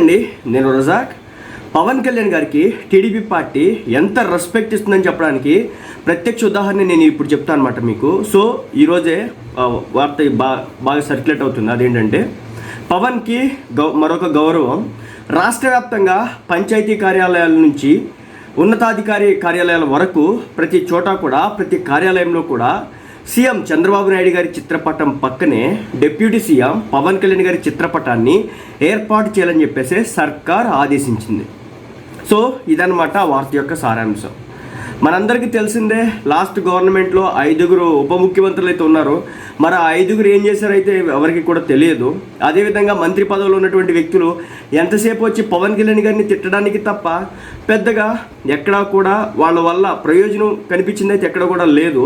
అండి నేను రజాక్. పవన్ కళ్యాణ్ గారికి టీడీపీ పార్టీ ఎంత రెస్పెక్ట్ ఇస్తుందని చెప్పడానికి ప్రత్యక్ష ఉదాహరణ నేను ఇప్పుడు చెప్తాను అనమాట మీకు. సో ఈరోజే వార్త బాగా బాగా సర్క్యులేట్ అవుతుంది. అదేంటంటే పవన్కి గౌ మరొక గౌరవం రాష్ట్ర వ్యాప్తంగా పంచాయతీ కార్యాలయాల నుంచి ఉన్నతాధికారి కార్యాలయాల వరకు ప్రతి చోట కూడా ప్రతి కార్యాలయంలో కూడా సీఎం చంద్రబాబు నాయుడు గారి చిత్రపటం పక్కనే డిప్యూటీ సీఎం పవన్ కళ్యాణ్ గారి చిత్రపటాన్ని ఏర్పాటు చేయాలని చెప్పేసి సర్కార్ ఆదేశించింది. సో ఇదన్నమాట ఆ వార్త యొక్క సారాంశం. మనందరికీ తెలిసిందే లాస్ట్ గవర్నమెంట్లో ఐదుగురు ఉప ముఖ్యమంత్రులు అయితే ఉన్నారు. మరి ఆ ఐదుగురు ఏం చేశారైతే ఎవరికి కూడా తెలియదు. అదేవిధంగా మంత్రి పదవిలో ఉన్నటువంటి వ్యక్తులు ఎంతసేపు వచ్చి పవన్ కళ్యాణ్ గారిని తిట్టడానికి తప్ప పెద్దగా ఎక్కడా కూడా వాళ్ళ వల్ల ప్రయోజనం కనిపించింది అయితే ఎక్కడ కూడా లేదు.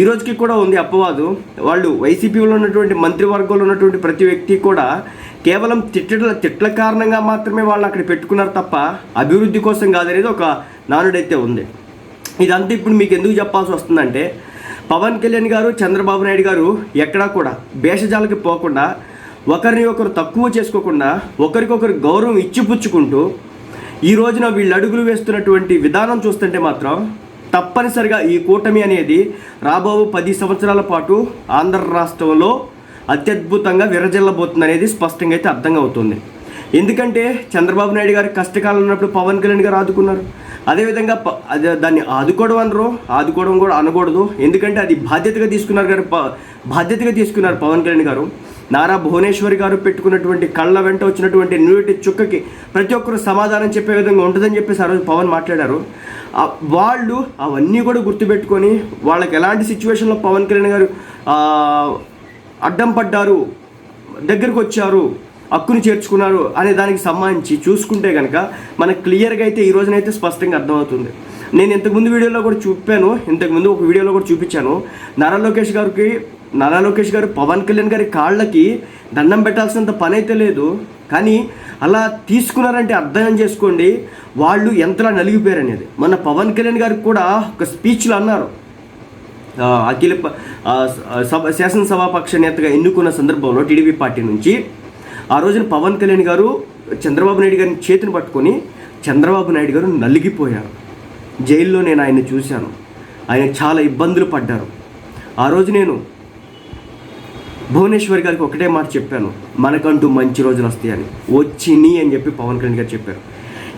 ఈ రోజుకి కూడా ఉంది అప్పవాదు వాళ్ళు వైసీపీలో ఉన్నటువంటి మంత్రివర్గంలో ఉన్నటువంటి ప్రతి వ్యక్తి కూడా కేవలం తిట్టల తిట్ల కారణంగా మాత్రమే వాళ్ళు అక్కడ పెట్టుకున్నారు తప్ప అభివృద్ధి కోసం కాదనేది ఒక నానుడైతే ఉంది. ఇదంతా ఇప్పుడు మీకు ఎందుకు చెప్పాల్సి వస్తుందంటే పవన్ కళ్యాణ్ గారు చంద్రబాబు నాయుడు గారు ఎక్కడా కూడా భేషజాలకి పోకుండా ఒకరిని ఒకరు తక్కువ చేసుకోకుండా ఒకరికొకరు గౌరవం ఇచ్చిపుచ్చుకుంటూ ఈ రోజున వీళ్ళు అడుగులు వేస్తున్నటువంటి విధానం చూస్తుంటే మాత్రం తప్పనిసరిగా ఈ కూటమి అనేది రాబోవు పది సంవత్సరాల పాటు ఆంధ్ర రాష్ట్రంలో అత్యద్భుతంగా విరజిల్లబోతుంది అనేది స్పష్టంగా అయితే అర్థంగా అవుతుంది. ఎందుకంటే చంద్రబాబు నాయుడు గారు కష్టకాలం ఉన్నప్పుడు పవన్ కళ్యాణ్ గారు ఆదుకున్నారు. అదేవిధంగా ప- అదే దాన్ని ఆదుకోవడం అనరు ఆదుకోవడం కూడా అనకూడదు. ఎందుకంటే అది బాధ్యతగా తీసుకున్నారు గారు బాధ్యతగా తీసుకున్నారు పవన్ కళ్యాణ్ గారు. నారా భువనేశ్వరి గారు పెట్టుకున్నటువంటి కళ్ళ వెంట వచ్చినటువంటి నీటి చుక్కకి ప్రతి ఒక్కరు సమాధానం చెప్పే విధంగా ఉంటుందని చెప్పేసి ఆ రోజు పవన్ మాట్లాడారు. వాళ్ళు అవన్నీ కూడా గుర్తుపెట్టుకొని వాళ్ళకి ఎలాంటి సిచ్యువేషన్లో పవన్ కళ్యాణ్ గారు అడ్డం పడ్డారు దగ్గరకు వచ్చారు హక్కుని చేర్చుకున్నారు అనే దానికి సంబంధించి చూసుకుంటే కనుక మనకు క్లియర్గా అయితే ఈ రోజునైతే స్పష్టంగా అర్థమవుతుంది. నేను ఇంతకుముందు వీడియోలో కూడా చూపాను ఇంతకుముందు ఒక వీడియోలో కూడా చూపించాను. నారా లోకేష్ గారికి నారా లోకేష్ గారు పవన్ కళ్యాణ్ గారి కాళ్ళకి దండం పెట్టాల్సినంత పని అయితే లేదు. కానీ అలా తీసుకున్నారంటే అర్థం చేసుకోండి వాళ్ళు ఎంతలా నలిగిపోయారు అనేది మన పవన్ కళ్యాణ్ గారికి కూడా ఒక స్పీచ్లో అన్నారు. అఖిల సభ శాసనసభాపక్ష నేతగా ఎన్నుకున్న సందర్భంలో టీడీపీ పార్టీ నుంచి ఆ రోజున పవన్ కళ్యాణ్ గారు చంద్రబాబు నాయుడు గారిని చేతిని పట్టుకొని చంద్రబాబు నాయుడు గారు నలిగిపోయారు. జైల్లో నేను ఆయన్ని చూశాను. ఆయన చాలా ఇబ్బందులు పడ్డారు. ఆ రోజు నేను భువనేశ్వర్ గారికి ఒకటే మాట చెప్పాను. మనకంటూ మంచి రోజులు వస్తాయని. వచ్చిని అని చెప్పి పవన్ కళ్యాణ్ గారు చెప్పారు.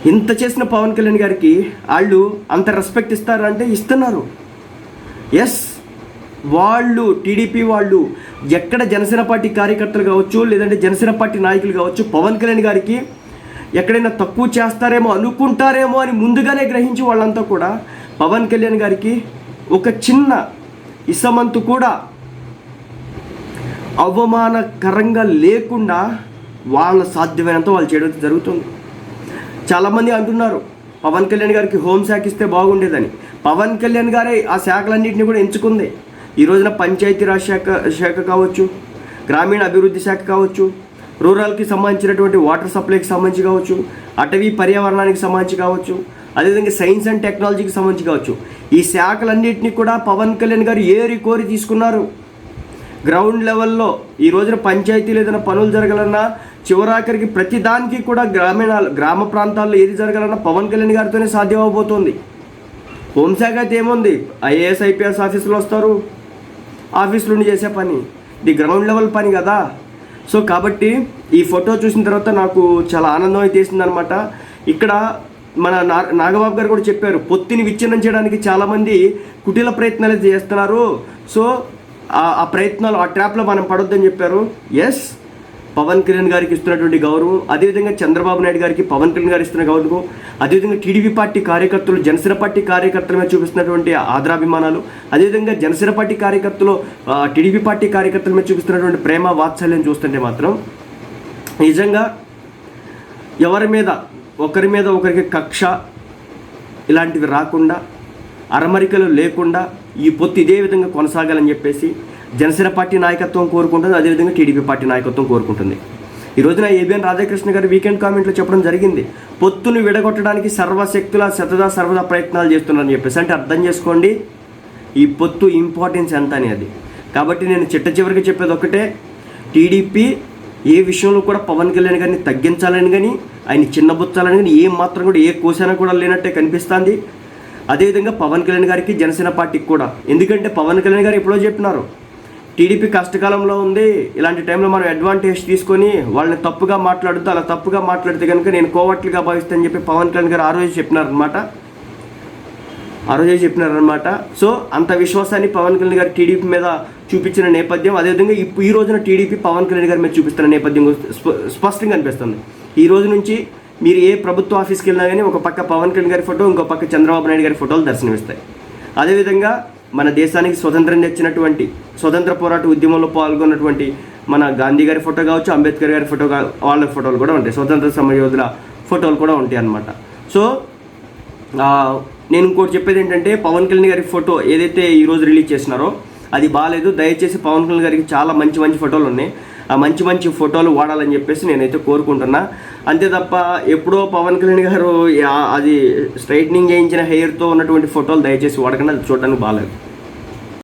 ఇంత చేసిన పవన్ కళ్యాణ్ గారికి వాళ్ళు అంత రెస్పెక్ట్ ఇస్తారంటే ఇస్తున్నారు. ఎస్ వాళ్ళు టీడీపీ వాళ్ళు ఎక్కడ జనసేన పార్టీ కార్యకర్తలు కావచ్చు లేదంటే జనసేన పార్టీ నాయకులు కావచ్చు పవన్ కళ్యాణ్ గారికి ఎక్కడైనా తక్కువ చేస్తారేమో అనుకుంటారేమో అని ముందుగానే గ్రహించి వాళ్ళంతా కూడా పవన్ కళ్యాణ్ గారికి ఒక చిన్న ఇసమంతు కూడా అవమానకరంగా లేకుండా వాళ్ళ సాధ్యమైనంత వాళ్ళు చేయడం జరుగుతుంది. చాలామంది అంటున్నారు పవన్ కళ్యాణ్ గారికి హోంశాఖ ఇస్తే బాగుండేదని. పవన్ కళ్యాణ్ గారే ఆ శాఖలన్నింటినీ కూడా ఎంచుకుంది. ఈ రోజున పంచాయతీరాజ్ శాఖ శాఖ కావచ్చు గ్రామీణ అభివృద్ధి శాఖ కావచ్చు రూరల్కి సంబంధించినటువంటి వాటర్ సప్లైకి సంబంధించి కావచ్చు అటవీ పర్యావరణానికి సంబంధించి కావచ్చు అదేవిధంగా సైన్స్ అండ్ టెక్నాలజీకి సంబంధించి కావచ్చు. ఈ శాఖలన్నింటినీ కూడా పవన్ కళ్యాణ్ గారు ఏరి కోరి తీసుకున్నారు. గ్రౌండ్ లెవెల్లో ఈ రోజున పంచాయతీలు ఏదైనా పనులు జరగాలన్నా చివరాఖరికి ప్రతి దానికి కూడా గ్రామీణ గ్రామ ప్రాంతాల్లో ఏది జరగాలన్నా పవన్ కళ్యాణ్ గారితోనే సాధ్యం అవబోతోంది. హోంశాఖ అయితే ఏముంది? ఐఏఎస్ ఐపీఎస్ ఆఫీసులు వస్తారు. ఆఫీస్ నుండి చేసే పని. ఇది గ్రౌండ్ లెవెల్ పని కదా. సో కాబట్టి ఈ ఫోటో చూసిన తర్వాత నాకు చాలా ఆనందం అయితే వేసిందనమాట ఇక్కడ మన నా నాగబాబు గారు కూడా చెప్పారు పొత్తిని విచ్ఛిన్నం చేయడానికి చాలామంది కుటీల ప్రయత్నాలు అయితే చేస్తున్నారు. సో ఆ ప్రయత్నాలు ఆ ట్రాప్లో మనం పడొద్దని చెప్పారు. ఎస్ పవన్ కళ్యాణ్ గారికి ఇస్తున్నటువంటి గౌరవం అదేవిధంగా చంద్రబాబు నాయుడు గారికి పవన్ కళ్యాణ్ గారు ఇస్తున్న గౌరవం అదేవిధంగా టీడీపీ పార్టీ కార్యకర్తలు జనసేన పార్టీ కార్యకర్తల మీద చూపిస్తున్నటువంటి ఆదరాభిమానాలు అదేవిధంగా జనసేన పార్టీ కార్యకర్తలు టీడీపీ పార్టీ కార్యకర్తల మీద చూపిస్తున్నటువంటి ప్రేమ వాత్సల్యం చూస్తుంటే మాత్రం నిజంగా ఎవరి మీద ఒకరి మీద ఒకరికి కక్ష ఇలాంటివి రాకుండా అరమరికలు లేకుండా ఈ పొత్తు ఇదే విధంగా కొనసాగాలని చెప్పేసి జనసేన పార్టీ నాయకత్వం కోరుకుంటుంది అదేవిధంగా టీడీపీ పార్టీ నాయకత్వం కోరుకుంటుంది. ఈ రోజున ఏబిఎన్ రాధాకృష్ణ గారు వీకెండ్ కామెంట్లో చెప్పడం జరిగింది. పొత్తును విడగొట్టడానికి సర్వశక్తుల శతదా సర్వదా ప్రయత్నాలు చేస్తున్నారని చెప్పేసి అంటే అర్థం చేసుకోండి. ఈ పొత్తు ఇంపార్టెన్స్ ఎంత అనేది. కాబట్టి నేను చిట్ట చివరికి చెప్పేది ఒకటే టీడీపీ ఏ విషయంలో కూడా పవన్ కళ్యాణ్ గారిని తగ్గించాలని కానీ ఆయన చిన్నబుచ్చాలని కానీ ఏ మాత్రం కూడా ఏ కోసైనా కూడా లేనట్టే కనిపిస్తుంది. అదేవిధంగా పవన్ కళ్యాణ్ గారికి జనసేన పార్టీకి కూడా. ఎందుకంటే పవన్ కళ్యాణ్ గారు ఎప్పుడో చెప్పినారు టీడీపీ కష్టకాలంలో ఉంది. ఇలాంటి టైంలో మనం అడ్వాంటేజ్ తీసుకొని వాళ్ళని తప్పుగా మాట్లాడుతూ అలా తప్పుగా మాట్లాడితే కనుక నేను కోవట్లుగా భావిస్తానని చెప్పి పవన్ కళ్యాణ్ గారు ఆ రోజు చెప్పినారనమాట ఆ రోజే చెప్పినారనమాట సో అంత విశ్వాసాన్ని పవన్ కళ్యాణ్ గారు టీడీపీ మీద చూపించిన నేపథ్యం అదేవిధంగా ఇప్పుడు ఈ రోజున టీడీపీ పవన్ కళ్యాణ్ గారి మీద చూపిస్తున్న నేపథ్యం స్ప- స్పష్టంగా అనిపిస్తుంది. ఈ రోజు నుంచి మీరు ఏ ప్రభుత్వ ఆఫీస్కి వెళ్ళినా కానీ ఒక పక్క పవన్ కళ్యాణ్ గారి ఫోటో ఇంకో పక్క చంద్రబాబు నాయుడు గారి ఫోటోలు దర్శనమిస్తాయి. అదేవిధంగా మన దేశానికి స్వతంత్రం తెచ్చినటువంటి స్వతంత్ర పోరాట ఉద్యమంలో పాల్గొన్నటువంటి మన గాంధీ గారి ఫోటో కావచ్చు అంబేద్కర్ గారి ఫోటో వాళ్ళ ఫోటోలు కూడా ఉంటాయి. స్వతంత్ర సమరయోధుల ఫోటోలు కూడా ఉంటాయి అన్నమాట. సో నేను ఇంకోటి చెప్పేది ఏంటంటే పవన్ కళ్యాణ్ గారి ఫోటో ఏదైతే ఈరోజు రిలీజ్ చేసినారో అది బాగాలేదు. దయచేసి పవన్ కళ్యాణ్ గారికి చాలా మంచి మంచి ఫోటోలు ఉన్నాయి. ఆ మంచి మంచి ఫోటోలు వాడాలని చెప్పేసి నేనైతే కోరుకుంటున్నా. అంతే తప్ప ఎప్పుడో పవన్ కళ్యాణ్ గారు అది స్ట్రైట్నింగ్ చేయించిన హెయిర్తో ఉన్నటువంటి ఫోటోలు దయచేసి వాడకండి. అది చూడడానికి బాగాలేదు.